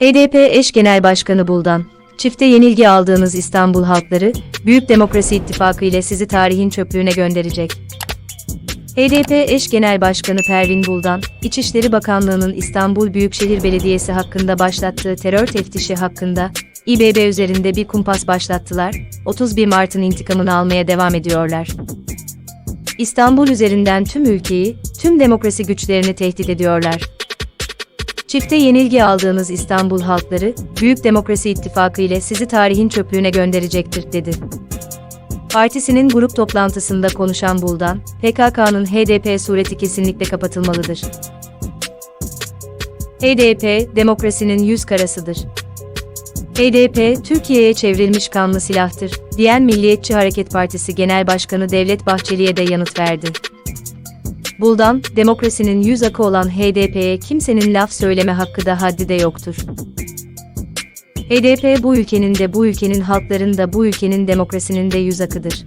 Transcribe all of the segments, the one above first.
HDP eş genel başkanı Buldan, çifte yenilgi aldığınız İstanbul halkları, Büyük Demokrasi İttifakı ile sizi tarihin çöplüğüne gönderecek. HDP eş genel başkanı Pervin Buldan, İçişleri Bakanlığı'nın İstanbul Büyükşehir Belediyesi hakkında başlattığı terör teftişi hakkında, İBB üzerinde bir kumpas başlattılar, 31 Mart'ın intikamını almaya devam ediyorlar. İstanbul üzerinden tüm ülkeyi, tüm demokrasi güçlerini tehdit ediyorlar. Çifte yenilgi aldığınız İstanbul halkları, Büyük Demokrasi İttifakı ile sizi tarihin çöplüğüne gönderecektir, dedi. Partisinin grup toplantısında konuşan Buldan, PKK'nın HDP sureti kesinlikle kapatılmalıdır. HDP, demokrasinin yüz karasıdır. HDP, Türkiye'ye çevrilmiş kanlı silahtır, diyen Milliyetçi Hareket Partisi Genel Başkanı Devlet Bahçeli'ye de yanıt verdi. Buldan, demokrasinin yüz akı olan HDP'ye kimsenin laf söyleme hakkı da haddi de yoktur. HDP bu ülkenin de bu ülkenin halkların da bu ülkenin demokrasinin de yüz akıdır.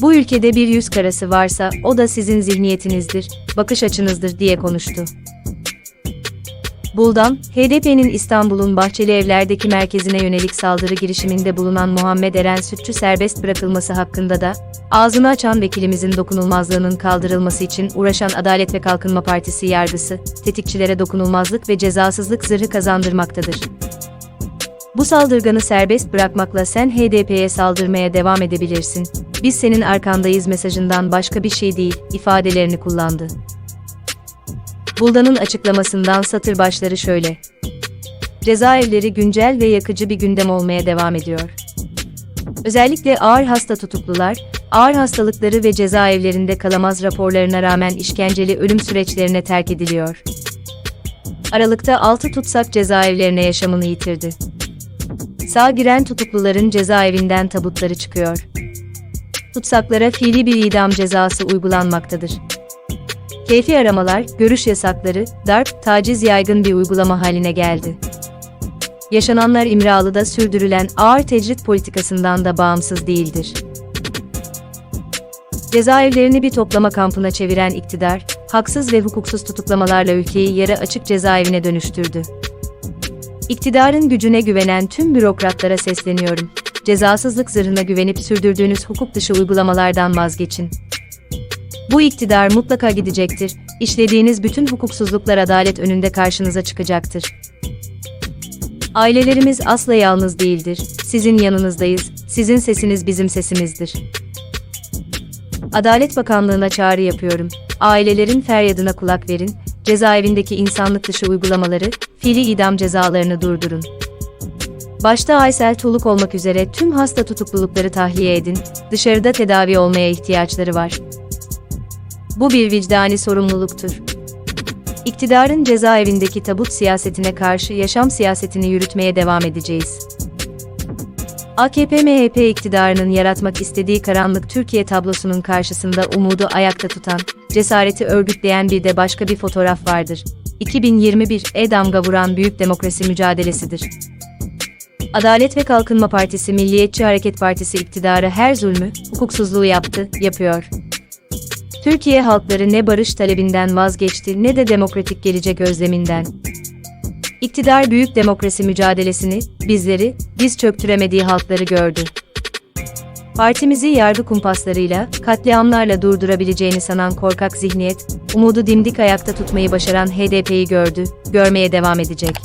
Bu ülkede bir yüz karası varsa o da sizin zihniyetinizdir, bakış açınızdır diye konuştu. Buldan, HDP'nin İstanbul'un Bahçeli Evler'deki merkezine yönelik saldırı girişiminde bulunan Muhammed Eren Sütçü serbest bırakılması hakkında da, ağzını açan vekilimizin dokunulmazlığının kaldırılması için uğraşan Adalet ve Kalkınma Partisi yargısı, tetikçilere dokunulmazlık ve cezasızlık zırhı kazandırmaktadır. Bu saldırganı serbest bırakmakla sen HDP'ye saldırmaya devam edebilirsin. Biz senin arkandayız mesajından başka bir şey değil, ifadelerini kullandı. Buldan'ın açıklamasından satır başları şöyle. Cezaevleri güncel ve yakıcı bir gündem olmaya devam ediyor. Özellikle ağır hasta tutuklular, ağır hastalıkları ve cezaevlerinde kalamaz raporlarına rağmen işkenceli ölüm süreçlerine terk ediliyor. Aralıkta 6 tutsak cezaevlerine yaşamını yitirdi. Sağ giren tutukluların cezaevinden tabutları çıkıyor. Tutsaklara fiili bir idam cezası uygulanmaktadır. Keyfi aramalar, görüş yasakları, darp, taciz yaygın bir uygulama haline geldi. Yaşananlar İmralı'da sürdürülen ağır tecrit politikasından da bağımsız değildir. Cezaevlerini bir toplama kampına çeviren iktidar, haksız ve hukuksuz tutuklamalarla ülkeyi yarı açık cezaevine dönüştürdü. İktidarın gücüne güvenen tüm bürokratlara sesleniyorum. Cezasızlık zırhına güvenip sürdürdüğünüz hukuk dışı uygulamalardan vazgeçin. Bu iktidar mutlaka gidecektir. İşlediğiniz bütün hukuksuzluklar adalet önünde karşınıza çıkacaktır. Ailelerimiz asla yalnız değildir. Sizin yanınızdayız. Sizin sesiniz bizim sesimizdir. Adalet Bakanlığı'na çağrı yapıyorum. Ailelerin feryadına kulak verin. Cezaevindeki insanlık dışı uygulamaları, fiili idam cezalarını durdurun. Başta Aysel Tuluk olmak üzere tüm hasta tutuklulukları tahliye edin. Dışarıda tedavi olmaya ihtiyaçları var. Bu bir vicdani sorumluluktur. İktidarın cezaevindeki tabut siyasetine karşı yaşam siyasetini yürütmeye devam edeceğiz. AKP-MHP iktidarının yaratmak istediği karanlık Türkiye tablosunun karşısında umudu ayakta tutan, cesareti örgütleyen bir de başka bir fotoğraf vardır. 2021 e-damga vuran büyük demokrasi mücadelesidir. Adalet ve Kalkınma Partisi Milliyetçi Hareket Partisi iktidarı her zulmü, hukuksuzluğu yaptı, yapıyor. Türkiye halkları ne barış talebinden vazgeçti ne de demokratik gelecek özleminden. İktidar büyük demokrasi mücadelesini, bizleri, biz çöktüremediği halkları gördü. Partimizi yargı kumpaslarıyla, katliamlarla durdurabileceğini sanan korkak zihniyet, umudu dimdik ayakta tutmayı başaran HDP'yi gördü, görmeye devam edecek.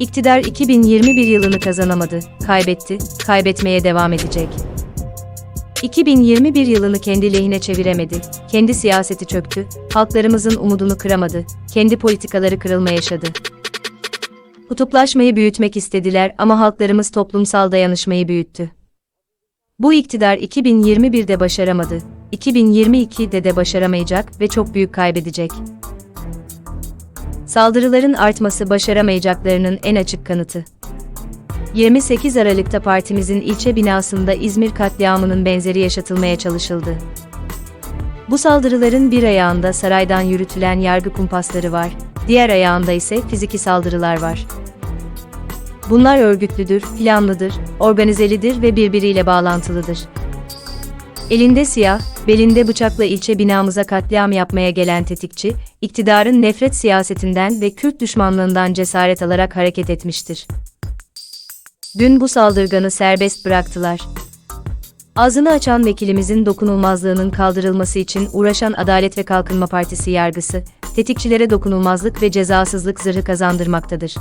İktidar 2021 yılını kazanamadı, kaybetti, kaybetmeye devam edecek. 2021 yılını kendi lehine çeviremedi, kendi siyaseti çöktü, halklarımızın umudunu kıramadı, kendi politikaları kırılma yaşadı. Kutuplaşmayı büyütmek istediler ama halklarımız toplumsal dayanışmayı büyüttü. Bu iktidar 2021'de başaramadı, 2022'de de başaramayacak ve çok büyük kaybedecek. Saldırıların artması başaramayacaklarının en açık kanıtı. 28 Aralık'ta partimizin ilçe binasında İzmir katliamının benzeri yaşatılmaya çalışıldı. Bu saldırıların bir ayağında saraydan yürütülen yargı kumpasları var, diğer ayağında ise fiziki saldırılar var. Bunlar örgütlüdür, planlıdır, organizelidir ve birbiriyle bağlantılıdır. Elinde siyah, belinde bıçakla ilçe binamıza katliam yapmaya gelen tetikçi, iktidarın nefret siyasetinden ve Kürt düşmanlığından cesaret alarak hareket etmiştir. Dün bu saldırganı serbest bıraktılar. Ağzını açan vekilimizin dokunulmazlığının kaldırılması için uğraşan Adalet ve Kalkınma Partisi yargısı, tetikçilere dokunulmazlık ve cezasızlık zırhı kazandırmaktadır.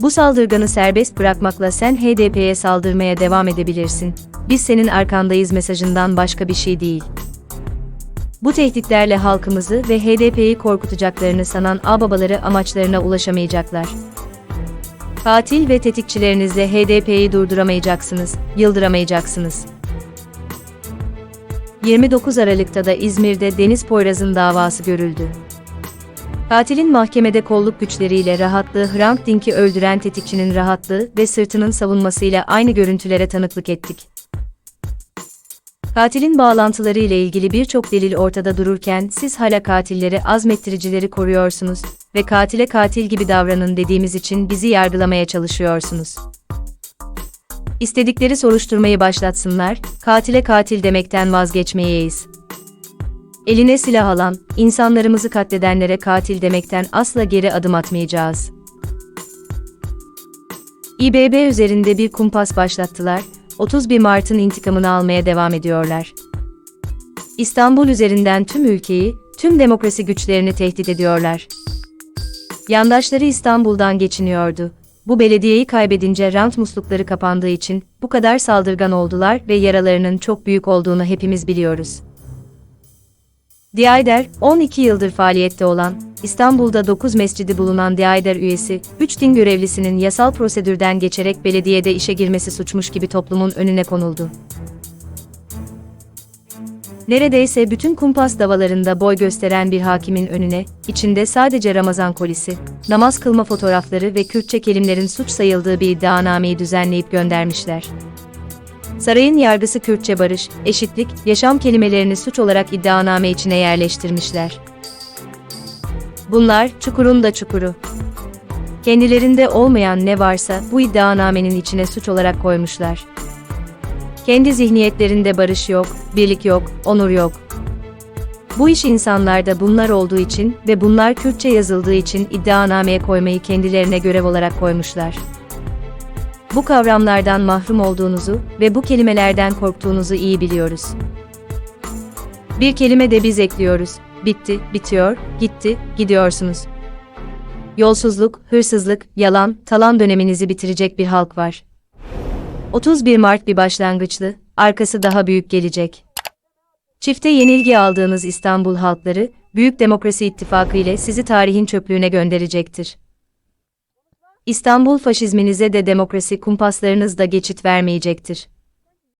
Bu saldırganı serbest bırakmakla sen HDP'ye saldırmaya devam edebilirsin. Biz senin arkandayız mesajından başka bir şey değil. Bu tehditlerle halkımızı ve HDP'yi korkutacaklarını sanan ağababaları amaçlarına ulaşamayacaklar. Katil ve tetikçilerinizle HDP'yi durduramayacaksınız, yıldıramayacaksınız. 29 Aralık'ta da İzmir'de Deniz Poyraz'ın davası görüldü. Katilin mahkemede kolluk güçleriyle rahatlığı Hrant Dink'i öldüren tetikçinin rahatlığı ve sırtının savunmasıyla aynı görüntülere tanıklık ettik. Katilin bağlantıları ile ilgili birçok delil ortada dururken siz hala katilleri azmettiricileri koruyorsunuz ve katile katil gibi davranın dediğimiz için bizi yargılamaya çalışıyorsunuz. İstedikleri soruşturmayı başlatsınlar, katile katil demekten vazgeçmeyeyiz. Eline silah alan, insanlarımızı katledenlere katil demekten asla geri adım atmayacağız. İBB üzerinde bir kumpas başlattılar, 31 Mart'ın intikamını almaya devam ediyorlar. İstanbul üzerinden tüm ülkeyi, tüm demokrasi güçlerini tehdit ediyorlar. Yandaşları İstanbul'dan geçiniyordu. Bu belediyeyi kaybedince rant muslukları kapandığı için bu kadar saldırgan oldular ve yaralarının çok büyük olduğunu hepimiz biliyoruz. Diayder, 12 yıldır faaliyette olan, İstanbul'da 9 mescidi bulunan Diayder üyesi, 3 din görevlisinin yasal prosedürden geçerek belediyede işe girmesi suçmuş gibi toplumun önüne konuldu. Neredeyse bütün kumpas davalarında boy gösteren bir hakimin önüne, içinde sadece Ramazan kolisi, namaz kılma fotoğrafları ve Kürtçe kelimlerin suç sayıldığı bir iddianameyi düzenleyip göndermişler. Sarayın yargısı Kürtçe barış, eşitlik, yaşam kelimelerini suç olarak iddianame içine yerleştirmişler. Bunlar, çukurun da çukuru. Kendilerinde olmayan ne varsa bu iddianamenin içine suç olarak koymuşlar. Kendi zihniyetlerinde barış yok, birlik yok, onur yok. Bu iş insanlarda bunlar olduğu için ve bunlar Kürtçe yazıldığı için iddianameye koymayı kendilerine görev olarak koymuşlar. Bu kavramlardan mahrum olduğunuzu ve bu kelimelerden korktuğunuzu iyi biliyoruz. Bir kelime de biz ekliyoruz. Bitti, bitiyor, gitti, gidiyorsunuz. Yolsuzluk, hırsızlık, yalan, talan döneminizi bitirecek bir halk var. 31 Mart bir başlangıçlı, arkası daha büyük gelecek. Çifte yenilgi aldığınız İstanbul halkları, Büyük Demokrasi İttifakı ile sizi tarihin çöplüğüne gönderecektir. İstanbul faşizminize de demokrasi kumpaslarınız da geçit vermeyecektir.